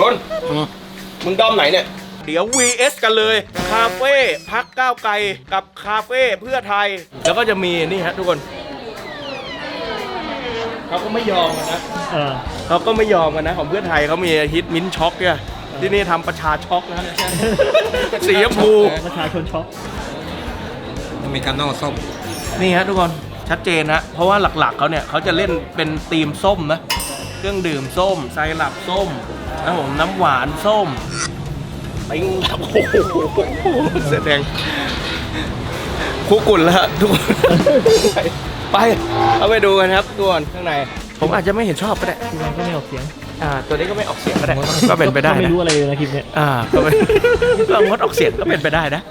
นนมึงด้อมไหนเนี่ย เดี๋ยว VS กันเลย คาเฟ่พักก้าวไกลกับคาเฟ่เพื่อไทย แล้วก็จะมีนี่ฮะทุกคน เขาก็ไม่ยอมกันนะ เออเขาก็ไม่ยอมกันนะ ของเพื่อไทยเขามีฮิตมิ้นท์ช็อกเนี่ยที่นี่ทำประชาช็อกนะ สีชมพู ประชาชนช็อกอเมริกาโน่ส้มนี่ฮะทุกคนชัดเจนนะเพราะว่าหลักๆเขาเนี่ยเขาจะเล่นเป็นธีมส้มนะ เครื่องดื่มส้มไซรัปส้ม นะผมน้ำหวานส้มปิ้งแบบโอ้โหแสดงคุกกุ่นแล้วฮะทุกคนไปเอาไปดูกันครับทุกคนข้างใน ผมอาจจะไม่เห็นชอบก็ได้ทีมงานก็ไม่ออกเสียง อ่า ตัวนี้ก็ไม่ออกเสียงก็ได้ก็เป็นไปได้ก็ไม่นะรู้อะไรเลยนะคลิปเนี้ยอ่าก็เป็นก็งดออกเสียงก็เป็นไปได้นะ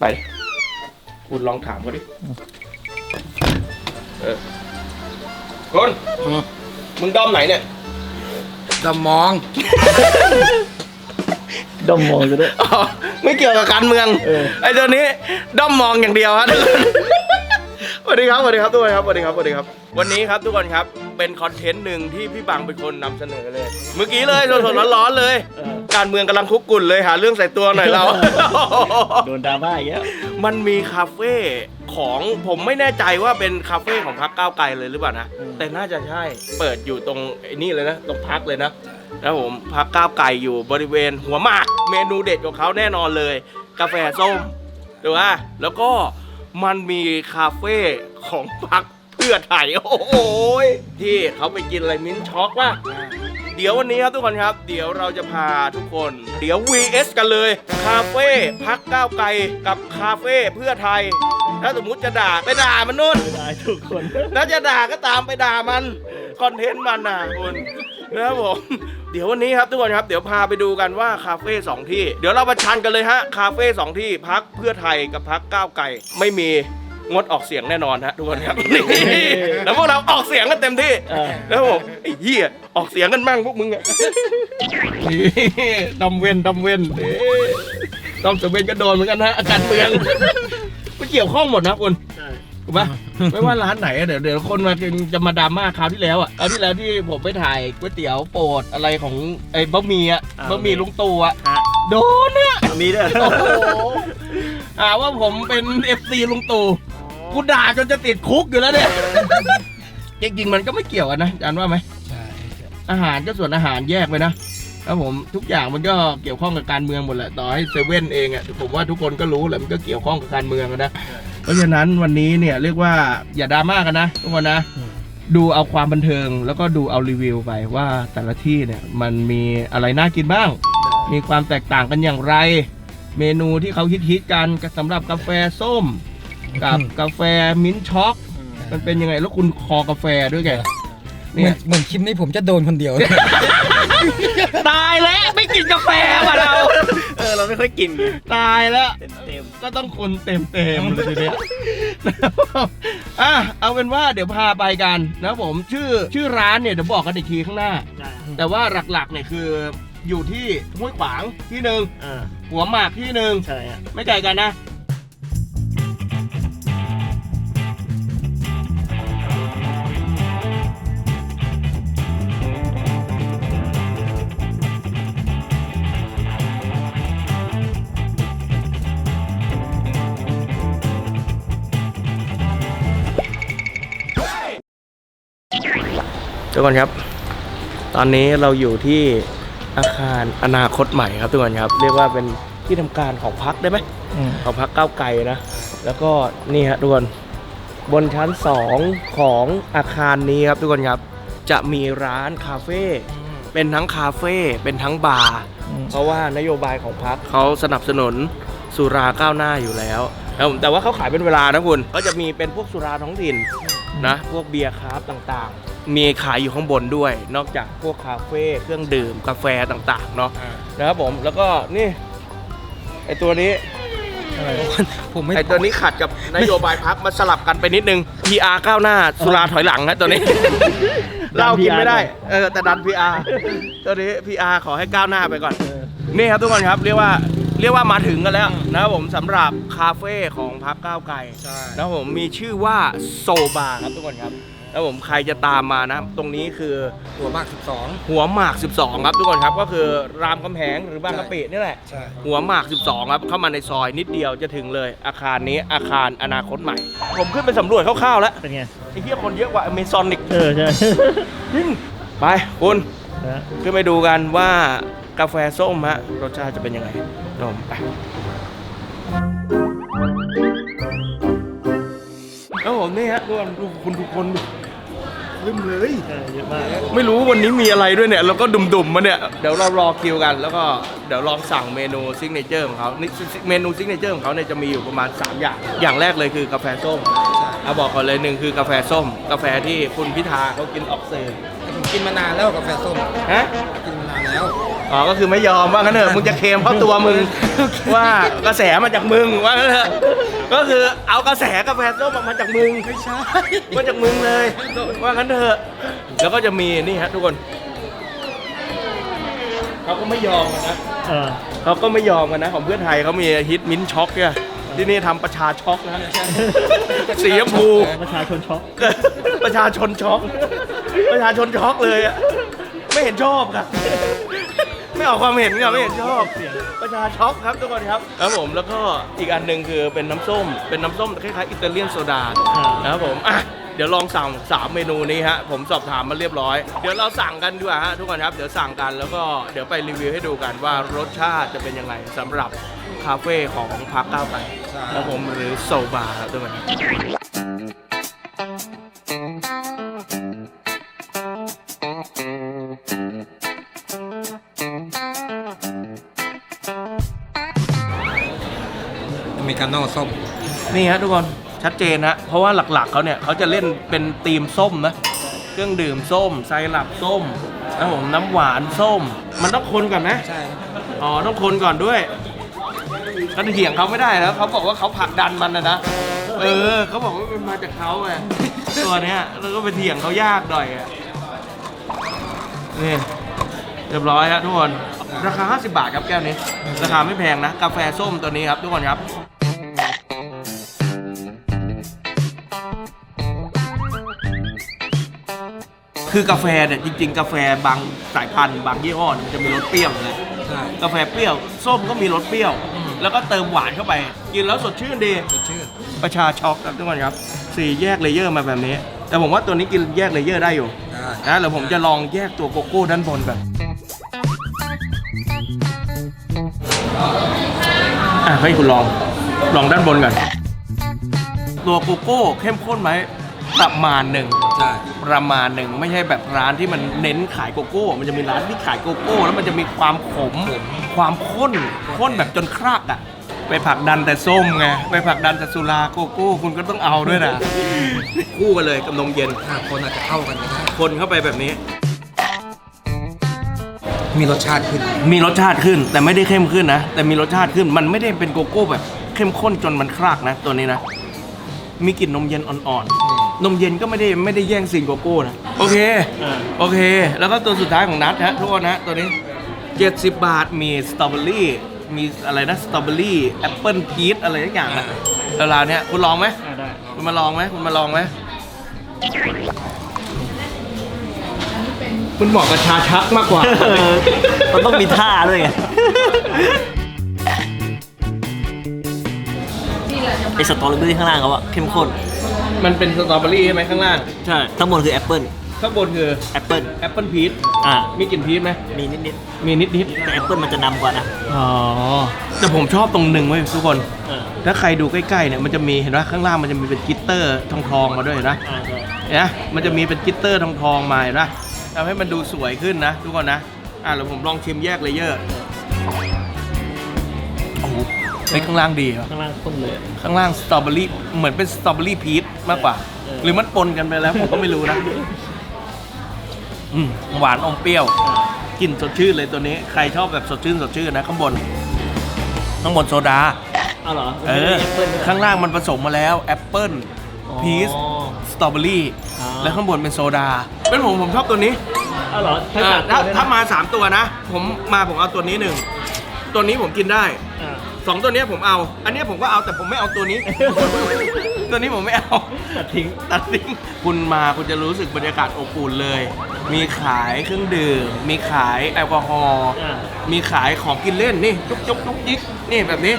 ไปคุณลองถามเขาดิเออ คุณมึงด้อมไหนเนี่ยดมอง ดมมองจะด้วยอ๋อไม่เกี่ยวกับการเมืองเออ ไอ้ตัวนี้ด้อมมองอย่างเดียวฮะทุกคนสวัสดีครับสวัสดีครับทุกคนครับสวัสดีครับสวัสดีครับ วันนี้ครับทุกคนครับเป็นคอนเทนต์หนึ่งที่พี่บังเป็นคนนำเสนอเลย เมื่อกี้เลยสดๆร้อนๆเลย เออ การเมืองกำลังคุกกุ่นเลยหาเรื่องใส่ตัวหน่อยเรา โดนดราม่าอีกแล้วมันมีคาเฟ่ ของผมไม่แน่ใจว่าเป็นคาเฟ่ของพักก้าวไกลเลยหรือเปล่านะอืมแต่น่าจะใช่เปิดอยู่ตรงไอ้นี่เลยนะตรงพักเลยนะแล้วผมพักก้าวไกลอยู่บริเวณหัวหมากเมนูเด็ดของเขาแน่นอนเลย กาแฟส้มถูกป่ะแล้วก็มันมีคาเฟ่ของพักเพื่อไทยโอ้โหยที่เขาไปกินอะไรมิ้นท์ช็อกว่ะเดี๋ยววันนี้ครับทุกคนครับ เดี๋ยวเราจะพาทุกคน เดี๋ยว VS กันเลย คาเฟ่พักก้าวไกลกับคาเฟ่เพื่อไทย ถ้าสมมุติจะด่าไปด่ามันนู่นได้ทุกคนถ้าจะด่าก็ตามไปด่ามันคอนเทนต์มันนะคุณนะครับผม เดี๋ยววันนี้ครับทุกคนครับเดี๋ยวพาไปดูกันว่าคาเฟ่สองที่ เดี๋ยวเราประชันกันเลยฮะคาเฟ่สองที่พักเพื่อไทยกับพักก้าวไกลไม่มีงดออกเสียงแน่นอนฮะทุกคนครับนี่แล้วพวกเราออกเสียงกันเต็มที่เออแล้วผมไอ้เหี้ยออกเสียงกันบ้างพวกมึงอะดำเวนดำเวนเอ้ยดำเสเวนก็โดนเหมือนกันนะอาการเมืองไม่ เกี่ยวข้องหมดนะคุณใช่ถูกปะไม่ว่าร้านไหนอะเดี๋ยวเดี๋ยวคนมาจะมาดราม่าคราวที่แล้วอะคราวที่แล้วที่ผมไปถ่ายก๋วยเตี๋ยวโปรดอะไรของไอ้บะหมี่อะบะหมี่ลุงตู่อะฮะโดนเนี่ยมีด้วยโอ้โหหาว่าผมเป็นเอฟซีลุงตู่กูด่าจนจะติดคุกอยู่แล้วเนี่ยจริงๆมันก็ไม่เกี่ยวกันนะอาจารย์ว่าไหมใช่อาหารก็ส่วนอาหารแยกไปนะ แล้วผมทุกอย่างมันก็เกี่ยวข้องกับการเมืองหมดแหละต่อให้เซเว่นเองอะผมว่าทุกคนก็รู้แหละมันก็เกี่ยวข้องกับการเมืองอะนะเพราะฉะนั้นวันนี้เนี่ยเรียกว่าอย่าดราม่ากันนะทุกคนนะดูเอาความบันเทิงแล้วก็ดูเอารีวิวไปว่าแต่ละที่เนี่ยมันมีอะไรน่ากินบ้าง มีความแตกต่างกันอย่างไร เมนูที่เขาฮิตๆกันสำหรับกาแฟส้ม กับกาแฟมิ้นท์ช็อกมันเป็นยังไงแล้วคุณคอกาแฟด้วยไงเหมือนเหมือนคลิปนี้ผมจะโดนคนเดียวตายแล้วไม่กินกาแฟว่ะเรา เออเราไม่ค่อยกินไงตายแล้ว เต็มก็ต้องคนเต็มเต็มๆเลยทีเดียวอะเอาเป็นว่าเดี๋ยวพาไปกันนะผมชื่อชื่อร้านเนี่ยเดี๋ยวบอกกันอีกทีข้างหน้าๆได้แต่ว่าหลักๆเนี่ยคืออยู่ที่ห้วยขวางที่หนึ่งอ่าหัวหมากที่หนึ่งใช่ฮะไม่ไกลกันนะ ทุกคนครับ ตอนนี้เราอยู่ที่อาคารอนาคตใหม่ครับทุกคนครับ เรียกว่าเป็นที่ทำการของพักได้ไหมของพักเก้าวไกลนะ แล้วก็นี่ฮะทุกคนบนชั้น 2 ของอาคารนี้ครับทุกคนครับ จะมีร้านคาเฟ่เป็นทั้งคาเฟ่เป็นทั้งบาร์เพราะว่านโยบายของพักเขาสนับสนุนสุราก้าวหน้าอยู่แล้วแล้วแต่ว่าเขาขายเป็นเวลานะคุณก็จะมีเป็นพวกสุราท้องถิ่นนะ พวกเบียร์คราฟต์ต่างๆ มีขายอยู่ข้างบนด้วย นอกจากพวกคาเฟ่เครื่องดื่มกาแฟต่างๆเนาะนะครับผมแล้วก็นี่ไอตัวนี้ผมไม่ไอตัวนี้ขัดกับนโยบายพักมาสลับกันไปนิดนึง PR ก้าวหน้าสุราถอยหลังนะตัวนี้เหล้ากินไม่ได้เออแต่ดัน PR ตัวนี้ PR ขอให้ก้าวหน้าไปก่อนเออนี่ครับทุกคนครับเรียกว่าเรียกว่ามาถึงกันแล้วนะครับผมสำหรับคาเฟ่ของพักก้าวไกลใช่นะครับผมมีชื่อว่าโซบาครับทุกคนครับ แล้วผมใครจะตามมานะ ตรงนี้คือหัวมากหัวหมาก 12 ครับทุกคนครับก็คือรามคำแหงหรือบางกะปินี่แหละ12ใช่ หัวหมาก 12 ครับ เข้ามาในซอยนิดเดียวจะถึงเลย อาคารนี้อาคารอนาคตใหม่ ผมขึ้นไปสำรวจคร่าวๆแล้วเป็นไง ไอ้เหี้ยคนเยอะกว่าอเมซอนอีกเออใช่ไปคุณนะขึ้นไปดูกันว่ากาแฟส้มฮะรสชาติจะเป็นยังไงนมไปแล้วผมนี่ฮะดูกันดูคุณทุกคนดู ลืมเลยเออเยอะมาก ไม่รู้วันนี้มีอะไรด้วยเนี่ยเราก็ดุ่มๆมาเนี่ยเดี๋ยวเรารอคิวกัน แล้วก็เดี๋ยวลองสั่งเมนูซิกเนเจอร์ของเขานี่เมนูซิกเนเจอร์ของเขาเนี่ยจะมีอยู่ประมาณ 3 อย่าง อย่างแรกเลยคือกาแฟส้มเอาบอกก่อนเลยหนึ่งคือกาแฟส้ม กาแฟที่คุณพิธาเขากินออกเซอร์ผมกินมานานแล้วกาแฟส้มฮะกินมานานแล้ว อ๋อก็คือไม่ยอมว่างั้นเถอะมึงจะเคลมเพราะตัวมึงว่ากระแสมาจากมึงว่างั้นเถอะก็คือเอากระแสกาแฟส้มมาจากมึงไม่ใช่มาจากมึงเลย ว่างั้นเถอะแล้วก็จะมีนี่ฮะทุกคนเขาก็ไม่ยอมกันนะเออเขาก็ไม่ยอมกันนะ ของเพื่อนไทยเขามีฮิตมิ้นช็อกเนี่ยที่นี่ทำประชาช็อกนะสีชมพูประชาชนช็อกประชาชนช็อกประชาชนช็อกเลยอะไม่เห็นชอบครับ ไม่ออกความเห็นครับไม่เห็นชอบประชาช็อกครับทุกคนครับครับผมแล้วก็อีกอันหนึ่งคือเป็นน้ำส้ม เป็นน้ำส้มคล้ายๆอิตาเลียนโซดานะครับผมอะเดี๋ยวลองสั่งสามเมนูนี้ฮะผมสอบถามมาเรียบร้อย เดี๋ยวเราสั่งกันดีกว่าฮะทุกคนครับเดี๋ยวสั่งกันแล้วก็เดี๋ยวไปรีวิวให้ดูกันว่ารสชาติจะเป็นยังไงสำหรับคาเฟ่ของพักก้าวไกลใช่ครับผมหรือโซบาร์ครับทุกคน ครับอเมริกาโน่ส้ม นี่ฮะทุกคนชัดเจนนะเพราะว่าหลักๆเขาเนี่ยเขาจะเล่นเป็นธีมส้มนะเครื่องดื่มส้มไซรัปส้มนะผมน้ำหวานส้ม มันต้องคนก่อนนะใช่อ๋อต้องคนก่อนด้วยก็เถียงเขาไม่ได้แล้วเขาบอกว่าเขาผลักดันมันนะนะเออเขาบอกว่ามันมาจากเขาไงตัวเนี้ยแล้วก็ไปเถียงเขายากหน่อยอะนี่เรียบร้อยฮะทุกคนราคา 50 บาทครับแก้วนี้ ราคาไม่แพงนะ กาแฟส้มตัวนี้ครับทุกคนครับ คือกาแฟเนี่ยจริง ๆ กาแฟบางสายพันธุ์บางยี่ห้อเนี่ยมันจะมีรสเปรี้ยวเลยใช่กาแฟเปรี้ยวส้มก็มีรสเปรี้ยว แล้วก็เติมหวานเข้าไปกินแล้วสดชื่นดี สดชื่นประชาช็อกครับทุกคนครับสี่แยกเลเยอร์มาแบบนี้ แต่ผมว่าตัวนี้กินแยกเลเยอร์ได้อยู่ได้นะแล้วผมจะลองแยกตัวโกโก้ด้านบนก่อนอะให้คุณลองลองด้านบนก่อนตัวโกโก้เข้มข้นไหม ประมาณหนึ่งใช่ประมาณหนึ่งไม่ใช่แบบร้านที่มันเน้นขายโกโก้ มันจะมีร้านที่ขายโกโก้ แล้วมันจะมีความขมความข้นข้นแบบจนครากอะไปผลักดันแต่ส้มไงไปผลักดันแต่สุราโกโก้คุณก็ต้องเอาด้วยนะคู่กันเลยกับนมเย็นห้าคนอาจจะเข้ากันก็ได้คนเข้าไปแบบนี้ มีรสชาติขึ้น มีรสชาติขึ้นแต่ไม่ได้เข้มขึ้นนะ แต่มีรสชาติขึ้นมันไม่ได้เป็นโกโก้แบบเข้มข้นจนมันครากนะ ตัวนี้นะ มีกลิ่นนมเย็นอ่อนๆ นมเย็นก็ไม่ได้ไม่ได้แย่งซีนโกโก้นะ โอเคอ่าโอเค แล้วก็ตัวสุดท้ายของนัทฮะทุกคนนะตัวนี้ 70 บาทมีสตรอเบอรี่มีอะไรนะสตรอเบอรี่แอปเปิลพีชอะไรทุกอย่างนะแล้วร้านเนี้ยคุณลองไหมอ่าได้คุณมาลองไหมคุณมาลองไหมคุณเหมาะกับชาชักมากกว่า มันต้องมีท่าด้วยไง ไอสตรอเบอรี่ข้างล่างเขาอะเข้มข้น มันเป็นสตรอเบอรี่ใช่ไหมข้างล่าง ใช่ข้างบนคือแอปเปิลข้างบนคือแอปเปิลแอปเปิลพีชอ่ามีกลิ่นพีชไหมมีนิดมีนิดนิดๆแต่แอปเปิลมันจะนำกว่านะ อ๋อ แต่ผมชอบตรงหนึ่งเว้ยทุกคน เออถ้าใครดูใกล้ๆเนี่ยมันจะมีเห็นว่าข้างล่างมันจะมีเป็นกลิตเตอร์ทองๆมาด้วยเห็นไหมอ่าใช่เห็นไหมมันจะมีเป็นกลิตเตอร์ทองๆมาเห็นไหมทำให้มันดูสวยขึ้นนะ ทุกคนนะ อะเดี๋ยวผมลองชิมแยกเลเยอร์ โอ้โห ไปข้างล่างดีครับข้างล่างข้นเลย ข้างล่างสตรอเบอรี่เหมือนเป็นสตรอเบอรี่พีชมากกว่า เออ หรือมันปนกันไปแล้ว ผมก็ไม่รู้นะอืมหวานอมเปรี้ยวอ่ากลิ่นสดชื่นเลยตัวนี้ ใครชอบแบบสดชื่นสดชื่นนะข้างบน ข้างบนโซดา เอาเหรอเออแอปเปิลด้วยข้างล่างมันผสมมาแล้วแอปเปิ้ลอ๋อพีชสตรอเบอรี่อ่า แล้วข้างบนเป็นโซดา เป็นผมผมชอบตัวนี้เอาเหรออ่าถ้าถ้ามา 3 ตัวนะ ผมมาผมเอาตัวนี้หนึ่งตัวนี้ผมกินได้อ่า สองตัวเนี้ยผมเอา อันเนี้ยผมก็เอาแต่ผมไม่เอาตัวนี้ ตัวนี้ผมไม่เอา ตัดทิ้ง ตัดทิ้ง คุณมาคุณจะรู้สึกบรรยากาศอบอุ่นเลย มีขายเครื่องดื่ม มีขายแอลกอฮอล์อ่า มีขายของกินเล่นนี่จุกจุกจุกจิกนี่แบบนี้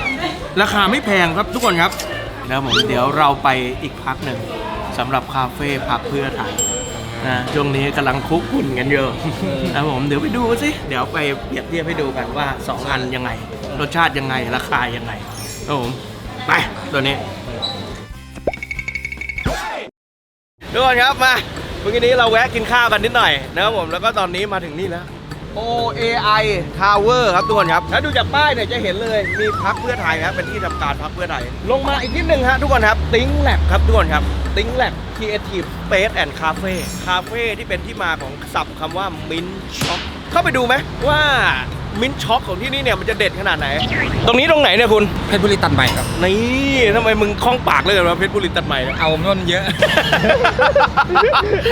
ราคาไม่แพงครับทุกคนครับ แล้วผมเดี๋ยวเราไปอีกพักหนึ่งสำหรับคาเฟ่พักเพื่อไทย นะช่วงนี้กำลังคุกคุนกันเยอะนะผมเดี๋ยวไปดูสิ เดี๋ยวไปเปรียบเทียบให้ดูกันว่า 2 อันยังไง รสชาติยังไงราคายังไงครับผมไปตัวนี้ทุกคนครับมาเมื่อกี้นี้เราแวะกินข้าวกันนิดหน่อยนะครับผมแล้วก็ตอนนี้มาถึงนี่แล้ว OAI Tower ครับทุกคนครับถ้าดูจากป้ายเนี่ยจะเห็นเลยมีพักเพื่อไทยครับเป็นที่ทำการพักเพื่อไทย ลงมาอีกนิดนึงฮะทุกคนครับติ้งแลบครับทุกคนครับติ้งแลบ Creative Space and Cafe คาเฟ่ที่เป็นที่มาของศัพท์คำว่า Mint Shop เข้าไปดูไหมว่า Mint Shop ของที่นี่เนี่ยมันจะเด็ดขนาดไหน ตรงนี้ตรงไหนเนี่ยคุณ เพชรบุรีตัดใหม่ครับ นี่ทำไมมึงคล่องปากเลยว่าเพชรบุรีตัดใหม่เนี่ยเอานนเยอะ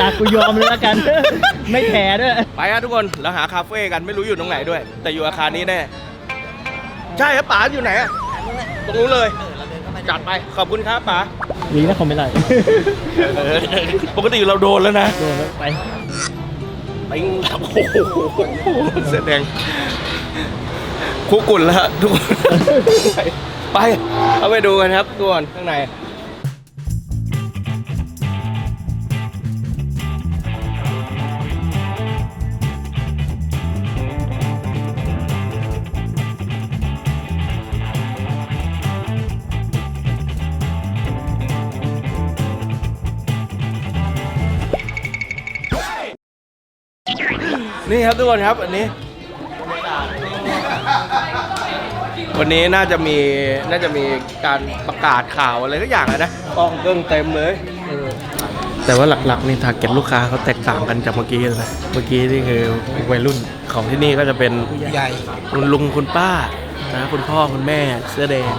อะกูยอมเลยแล้วกัน ไม่แพ้ด้วย ไปฮะทุกคนแล้วหาคาเฟ่กันไม่รู้อยู่ตรงไหนด้วย แต่อยู่อาคารนี้แน่ ใช่ครับป๋าอยู่ไหนอะตรงนู้นเลย จัดไป ขอบคุณครับป๋าดีนะคอมไม่ได้เออปกติเราโดนแล้วนะ โดนแล้วไปปิงโอ้โหแสดง คุกกุ่นแล้วฮะทุกคนไปเอาไปดูกันครับทุกคนข้างในนี่ครับทุกคนครับอันนี้ วันนี้น่าจะมีน่าจะมีการประกาศข่าวอะไรก็อย่างอะนะกล้องเครื่องเต็มเลยแต่ว่าหลักๆนี่ทาร์เก็ตลูกค้าเขาแตกต่างกันจากเมื่อกี้เลยนะเมื่อกี้นี่คือวัยรุ่นของที่นี่ก็จะเป็นใหญ่คุณลุงคุณป้านะคุณพ่อคุณแม่เสื้อแดง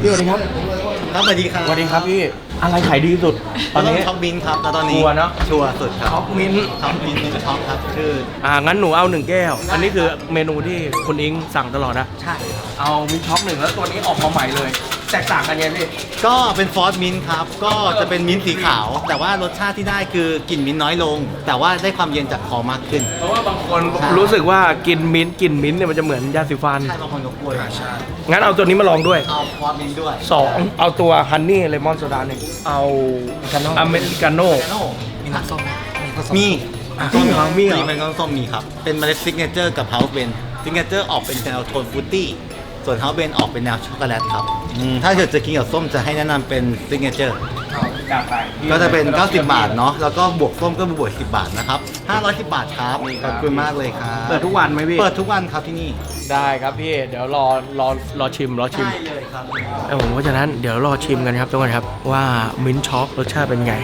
พี่สวัสดีครับ ครับสวัสดีครับสวัสดีครับพี่อะไรขายดีที่สุดตอนนี้ช็อปบินครับแล้วตอนนี้ชัวร์เนอะ ชัวร์สุดครับช็อกมิ้นท์ช็อปบินเป็นช็อปครับชื่ออ่างั้นหนูเอาหนึ่งแก้ว อันนี้คือเมนูที่คุณอิงสั่งตลอดนะ ใช่ เอามินช็อกหนึ่งแล้วตัวนี้ออกมาใหม่เลย แตกต่างกันยังไงพี่ ก็เป็นฟอสมินท์ครับ ก็จะเป็นมิ้นท์สีขาว แต่ว่ารสชาติที่ได้คือกลิ่นมิ้นท์น้อยลง แต่ว่าได้ความเย็นจากคอมากขึ้น เพราะว่าบางคนใช่รู้สึกว่ากินมิ้นท์กลินมิ้นท์เนี่ยมันจะเหมือนยาสีฟัน ใช่บางคนก็กลัวใช่งั้นเอาตัวนี้มาลองด้วย เอาฟอสมินท์ด้วยสองเอาตัวฮันนี่เลมอนโซดาหนึ่งเอาอเมริกาโน่ โน่มีน้ำส้มไหมมีข้าวส้มมีอะจริงเหรอมีเหรอเป็นน้ำส้มมีครับ เป็นเมล็ดซิกเนเจอร์กับเฮาส์เบนซิกเนเจอร์ออกเป็นแนวโทนฟรุตตี้ ส่วนเฮาส์เบนออกเป็นแนวช็อกโกแลตครับอืมถ้าเกิดจะกินกับส้มจะให้แนะนำเป็นซิกเนเจอร์ จากไปก็จะเป็น 90 บาทเนาะ แล้วก็บวกส้มก็บวก 10 บาทนะครับ 510 บาทครับ ขอบคุณมากเลยครับ เปิดทุกวันไหมพี่ เปิดทุกวันครับที่นี่ ได้ครับพี่ เดี๋ยวรอรอรอชิมรอชิมได้เลยครับเออผมเพราะฉะนั้นเดี๋ยวรอชิมกันครับทุกคนครับว่ามิ้นท์ช็อกรสชาติเป็นไง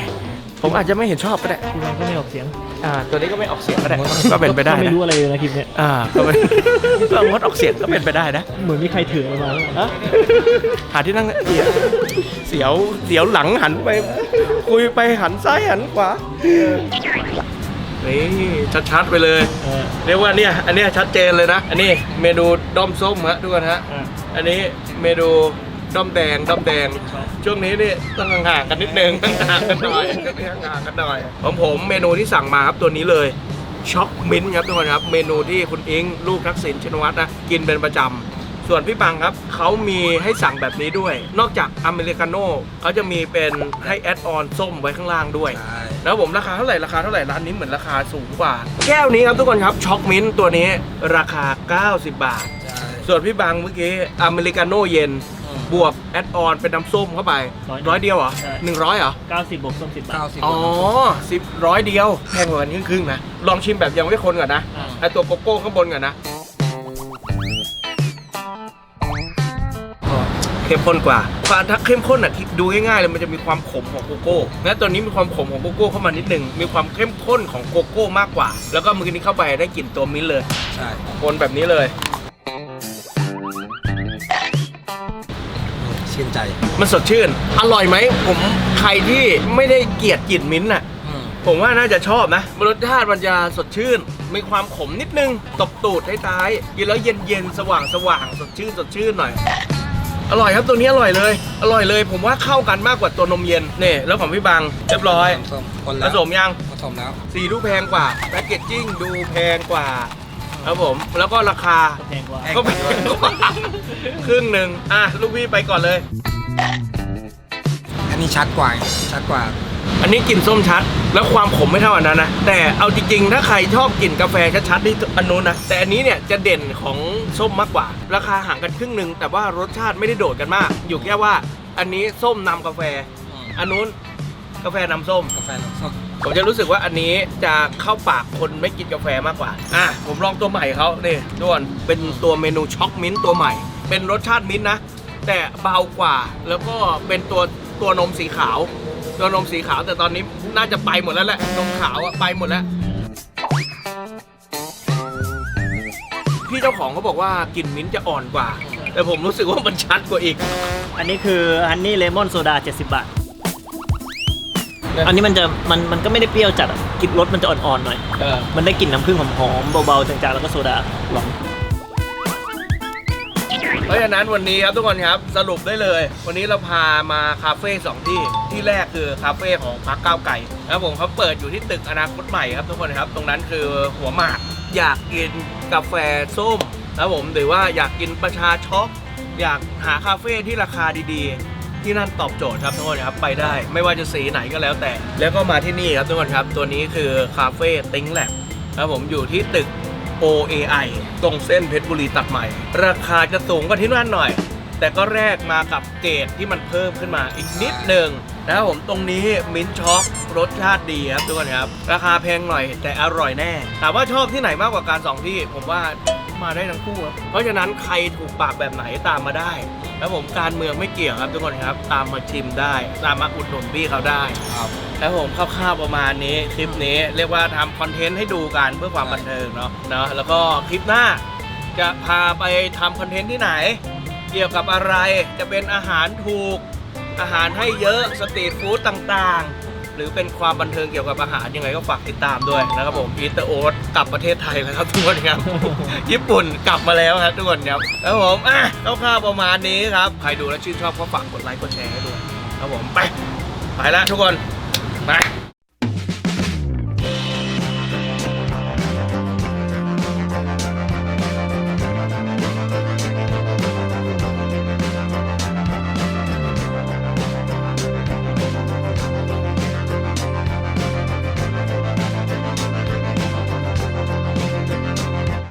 ผมอาจจะไม่เห็นชอบก็ได้กูก็ไม่ออกเสียงอ่าตัวนี้ก็ไม่ออกเสียงก็ได้ก็เป็นไปได้ก็ไม่นะรู้อะไรเลยนะคลิปเนี้ยอ่าก็เป็นก็งดออกเสียงก็เป็นไปได้นะ เหมือนมีใครถือมาแล้วฮะหาที่นั่งเสียวเสียวเสียวหลังหันไป คุยไปหันซ้ายหันขวานี่ชัดๆไปเลย เออ เรียกว่าเนี่ยอันเนี้ยชัดเจนเลยนะ อันนี้เมนูด้อมส้มฮะทุกคนฮะ อะ อันนี้เมนู ด้อมแดงด้อมแดง ช่วงนี้นี่ต้องห่างๆกันนิดนึงต้องห่างกันหน่อยห่างกันหน่อยของผมเมนูที่สั่งมาครับตัวนี้เลยช็อกมิ้นท์ครับทุกคนครับ เมนูที่คุณอิงลูกทักษิณชินวัตรนะกินเป็นประจำส่วนพี่ปังครับเขามีให้สั่งแบบนี้ด้วย นอกจากอเมริกาโน่เขาจะมีเป็นให้แอดออนส้มไว้ข้างล่างด้วยแล้วผมราคาเท่าไหร่ราคาเท่าไหร่ร้านนี้เหมือนราคาสูงกว่า แก้วนี้ครับทุกคนครับช็อกมิ้นท์ตัวนี้ราคา 90 บาท ส่วนพี่บางเมื่อกี้อเมริกาโน่เย็น บวกแอดออนเป็นน้ำส้มเข้าไปร้อยร้อยเดียวเหรอใช่ หนึ่งร้อยเหรอ 90บวกส้ม10บาทเก้าสิบอ๋อสิบร้อยเดียวแพงกว่ากันครึ่งๆนะ ลองชิมแบบยังไม่คนก่อนนะอ่า ไอตัวโกโก้ข้างบนก่อนนะเข้มข้นกว่าถ้าเข้มข้นอะดูง่ายๆเลยมันจะมีความขมของโกโก้และตัวนี้มีความขมของโกโก้เข้ามานิดนึง มีความเข้มข้นของโกโก้มากกว่า แล้วก็มือนี้เข้าไปได้กลิ่นตัวมิ้นท์เลย ใช่ คนแบบนี้เลย ชื่นใจ มันสดชื่น อร่อยไหม ผมใครที่ไม่ได้เกลียดกลิ่นมิ้นท์น่ะ อืมผมว่าน่าจะชอบนะ รสชาติมันจะสดชื่น มีความขมนิดนึง ตบตูดท้ายๆกินแล้วเย็นๆ สว่างสว่างๆสดชื่นสดชื่นหน่อย อร่อยครับตัวนี้อร่อยเลย อร่อยเลย ผมว่าเข้ากันมากกว่าตัวนมเย็นนี่แล้วของพี่บังเรียบร้อยส้มคนผแล้วสมยัง ผสมแล้ว สีดูแพงกว่า แพคเกจจิ้งดูแพงกว่า ครับผม แล้วก็ราคาแพงกว่าก็แพงกว่าครึ่งหนึ่งอะลูกพี่ไปก่อนเลย อันนี้ชัดกว่า ชัดกว่า อันนี้กลิ่นส้มชัด แล้วความขมไม่เท่าอันนั้นนะ แต่เอาจริงๆ ถ้าใครชอบกลิ่นกาแฟชัดๆนี่อันนู้นนะ แต่อันนี้เนี่ยจะเด่นของส้มมากกว่า ราคาห่างกันครึ่งหนึ่งแต่ว่ารสชาติไม่ได้โดดกันมาก อยู่แค่ว่า อันนี้ส้มนำกาแฟ อันนู้น กาแฟนำส้ม กาแฟน้ำส้มผมจะรู้สึกว่าอันนี้จะเข้าปากคนไม่กินกาแฟมากกว่า อะ ผมลองตัวใหม่เขานี่ด้วนเป็นตัวเมนูช็อกมิ้นท์ตัวใหม่ เป็นรสชาติมิ้นท์นะ แต่เบากว่า แล้วก็เป็นตัวตัวนมสีขาว ตัวนมสีขาวแต่ตอนนี้น่าจะไปหมดแล้วแหละ นมขาวอะไปหมดแล้ว พี่เจ้าของเขาบอกว่ากลิ่นมิ้นท์จะอ่อนกว่า แต่ผมรู้สึกว่ามันชัดกว่าอีก อันนี้คือฮันนี่เลมอนโซดา 70 บาท อันนี้มันจะมันมันก็ไม่ได้เปรี้ยวจัดอะกลิ่นรสมันจะอ่อนๆหน่อย เออมันได้กลิ่นน้ำผึ้งหอมๆเบาๆจางๆแล้วก็โซดาหวานเพราะฉะนั้นวันนี้ครับทุกคนครับสรุปได้เลย วันนี้เราพามาคาเฟ่สองที่ที่แรกคือคาเฟ่ของพักก้าวไก่นะครับผมเขาเปิดอยู่ที่ตึกอนาคตใหม่ครับทุกคนครับ ตรงนั้นคือหัวหมากอยากกินกาแฟส้มนะครับผมหรือว่าอยากกินประชาช็อกอยากหาคาเฟ่ที่ราคาดีๆ ที่นั่นตอบโจทย์ครับทุกคนครับไปได้ ไม่ว่าจะสีไหนก็แล้วแต่ แล้วก็มาที่นี่ครับทุกคนครับ ตัวนี้คือคาเฟ่ติ้งแลบครับผมอยู่ที่ตึก OAI ตรงเส้นเพชรบุรีตัดใหม่ ราคาจะสูงกว่าที่นั่นหน่อย แต่ก็แรกมากับเกรดที่มันเพิ่มขึ้นมาอีกนิดหนึ่งนะครับผมตรงนี้มิ้นช็อกรสชาติดีครับทุกคนครับ ราคาแพงหน่อยแต่อร่อยแน่ถามว่าชอบที่ไหนมากกว่าการสองที่ ผมว่า มาได้ทั้งคู่ครับเพราะฉะนั้นใครถูกปากแบบไหนตามมาได้แล้วผมการเมืองไม่เกี่ยวครับทุกคนครับ ตามมาชิมได้ ตามมาอุดหนุนพี่เขาได้ครับแล้วผมคร่าวๆประมาณนี้คลิปนี้เรียกว่าทำคอนเทนต์ให้ดูกันเพื่อความบันเทิงเนาะเนาะแล้วก็คลิปหน้าจะพาไปทำคอนเทนต์ที่ไหน เกี่ยวกับอะไรจะเป็นอาหารถูกอาหารให้เยอะสตรีทฟู้ดต่างๆ หรือเป็นความบันเทิงเกี่ยวกับอาหารยังไงก็ฝากติดตามด้วยนะครับผมอีเตอร์โอ๊ตกลับประเทศไทยแล้วครับทุกคนครับ ญี่ปุ่นกลับมาแล้วครับทุกคนครับแล้วผมอะคร่าวๆประมาณนี้ครับ ใครดูแล้วชื่นชอบก็ฝากกดไลค์กดแชร์ให้ด้วยครับผมไปไปแล้วทุกคน